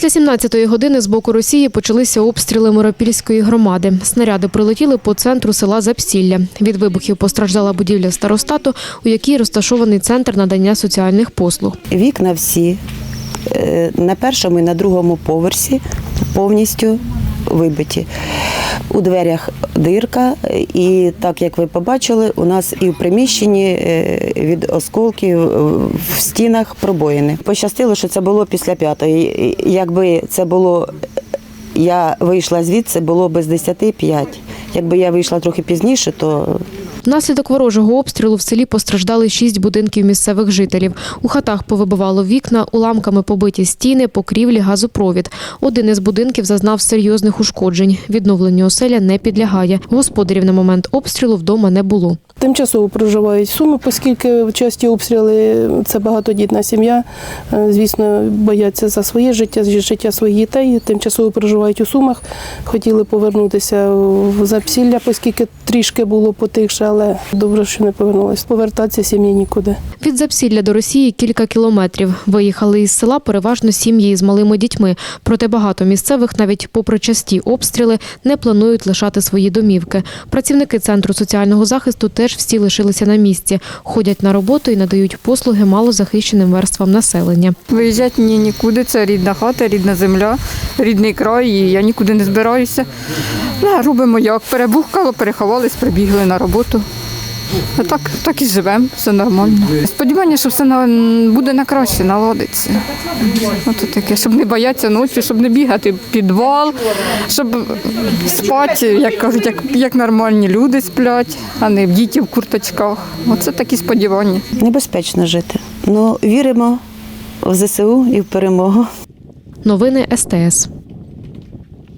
Після 17-ї години з боку Росії почалися обстріли Миропільської громади. Снаряди прилетіли по центру села Запсілля. Від вибухів постраждала будівля старостату, у якій розташований центр надання соціальних послуг. Вікна всі е, на першому і на другому поверсі повністю вибиті. У дверях дирка, і так як ви побачили, у нас і в приміщенні е, від осколків е, в стінах пробоїни. Пощастило, що це було після п'ятої. Якби це було, я вийшла звідси, було без 10 5. Якби я вийшла трохи пізніше, то Внаслідок ворожого обстрілу в селі постраждали шість будинків місцевих жителів. У хатах повибивало вікна, уламками побиті стіни, покрівлі, газопровід. Один із будинків зазнав серйозних ушкоджень. Відновленню оселя не підлягає. Господарів на момент обстрілу вдома не було. Тимчасово проживають Суми, оскільки часті обстріли це багатодітна сім'я. Е, Звісно, бояться за своє життя, за життя своїх дітей. Тимчасово проживають у Сумах. Хотіли повернутися в Запсілля, оскільки трішки було потихше, але добре, що не повернулися. Повертатися сім'ї нікуди. Від Запсілля до Росії кілька кілометрів. Виїхали із села переважно сім'ї з малими дітьми. Проте багато місцевих, навіть попри часті обстріли, не планують лишати свої домівки. Працівники центру соціального захисту теж всі лишилися на місці, ходять на роботу і надають послуги малозахищеним верствам населення. Виїжджати мені нікуди, це рідна хата, рідна земля, рідний край, і я нікуди не збираюся. Ну, робимо як. Перебухкало, переховались, прибігли на роботу. А так, так і живемо, все нормально. Сподівання, що все на- буде на краще, наладиться. Ото таке, щоб не боятися ночі, щоб не бігати в підвал, щоб спати, як кажуть, як, як нормальні люди сплять, а не діти в курточках. Оце такі сподівання. небезпечно жити. Ну, віримо в ЗСУ і в перемогу. Новини СТС.